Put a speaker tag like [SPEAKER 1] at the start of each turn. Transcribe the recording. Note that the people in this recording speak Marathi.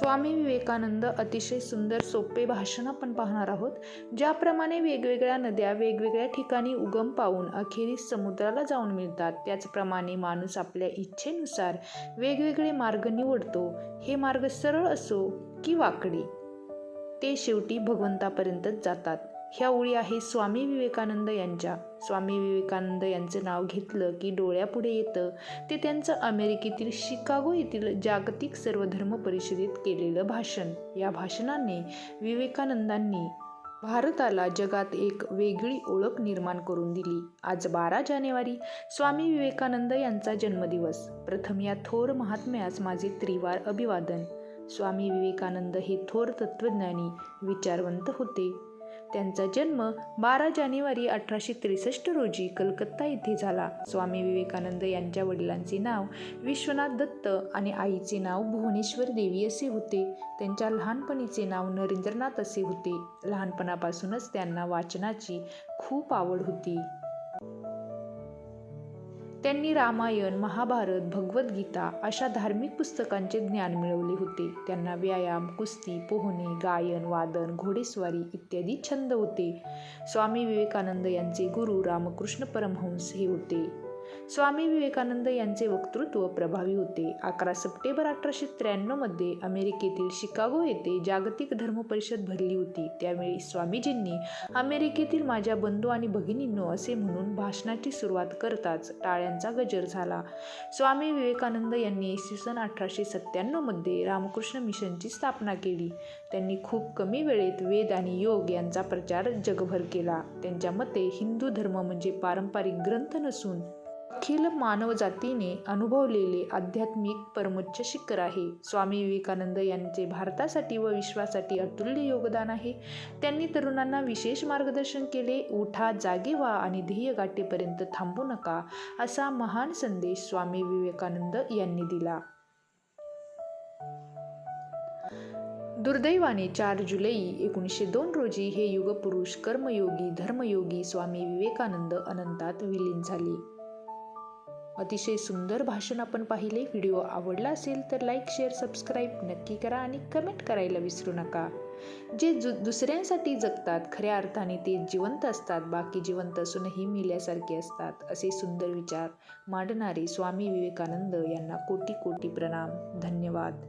[SPEAKER 1] स्वामी विवेकानंद अतिशय सुंदर सोपे भाषण आपण पाहणार आहोत ज्याप्रमाणे वेगवेगळ्या नद्या वेगवेगळ्या ठिकाणी उगम पावून अखेरीस समुद्राला जाऊन मिळतात. त्याचप्रमाणे माणूस आपल्या इच्छेनुसार वेगवेगळे मार्ग निवडतो. हे मार्ग सरळ असो की वाकडी ते शेवटी भगवंतापर्यंतच जातात. ह्या ओळी आहे स्वामी विवेकानंद यांच्या. स्वामी विवेकानंद यांचं नाव घेतलं की डोळ्यापुढे येतं. ते त्यांचं अमेरिकेतील शिकागो येथील जागतिक सर्वधर्म परिषदेत केलेलं भाषण. या भाषणाने विवेकानंदांनी भारताला जगात एक वेगळी ओळख निर्माण करून दिली. आज बारा जानेवारी स्वामी विवेकानंद यांचा जन्मदिवस. प्रथम या थोर महात्म्यास माझे त्रिवार अभिवादन. स्वामी विवेकानंद हे थोर तत्त्वज्ञानी विचारवंत होते. त्यांचा जन्म बारा जानेवारी अठराशे त्रेसष्ट रोजी कलकत्ता येथे झाला. स्वामी विवेकानंद यांच्या वडिलांचे नाव विश्वनाथ दत्त आणि आईचे नाव भुवनेश्वर देवी असे होते. त्यांच्या लहानपणीचे नाव नरेंद्रनाथ असे होते. लहानपणापासूनच त्यांना वाचनाची खूप आवड होती. त्यांनी रामायण महाभारत भगवद्गीता अशा धार्मिक पुस्तकांचे ज्ञान मिळवले होते. त्यांना व्यायाम कुस्ती पोहणे गायन वादन घोडेस्वारी इत्यादी छंद होते. स्वामी विवेकानंद यांचे गुरु रामकृष्ण परमहंस हे होते. स्वामी विवेकानंद यांचे वक्तृत्व प्रभावी होते. अकरा सप्टेंबर अठराशे त्र्याण्णवमध्ये अमेरिकेतील शिकागो येथे जागतिक धर्म परिषद भरली होती. त्यावेळी स्वामीजींनी अमेरिकेतील माझ्या बंधू आणि भगिनींनो असे म्हणून भाषणाची सुरुवात करताच टाळ्यांचा गजर झाला. स्वामी विवेकानंद यांनी इसवी सन अठराशे सत्त्याण्णवमध्ये रामकृष्ण मिशनची स्थापना केली. त्यांनी खूप कमी वेळेत वेद आणि योग यांचा प्रचार जगभर केला. त्यांच्या मते हिंदू धर्म म्हणजे पारंपरिक ग्रंथ नसून अखिल मानवजातीने अनुभवलेले आध्यात्मिक परमोच्च शिखर आहे. स्वामी विवेकानंद यांचे भारतासाठी व विश्वासाठी अतुल्य योगदान आहे. त्यांनी तरुणांना विशेष मार्गदर्शन केले. उठा जागे व्हा आणि ध्येय गाठेपर्यंत थांबू नका असा महान संदेश स्वामी विवेकानंद यांनी दिला. दुर्दैवाने चार जुलै एकोणीसशे दोन रोजी हे युगपुरुष कर्मयोगी धर्मयोगी स्वामी विवेकानंद अनंतात विलीन झाले. अतिशय सुंदर भाषण आपण पाहिले. व्हिडिओ आवडला असेल तर लाईक शेअर सबस्क्राईब नक्की करा आणि कमेंट करायला विसरू नका. जे जु दुसऱ्यांसाठी जगतात खऱ्या अर्थाने ते जिवंत असतात बाकी जिवंत असूनही मेल्यासारखे असतात असे सुंदर विचार मांडणारे स्वामी विवेकानंद यांना कोटी कोटी प्रणाम. धन्यवाद.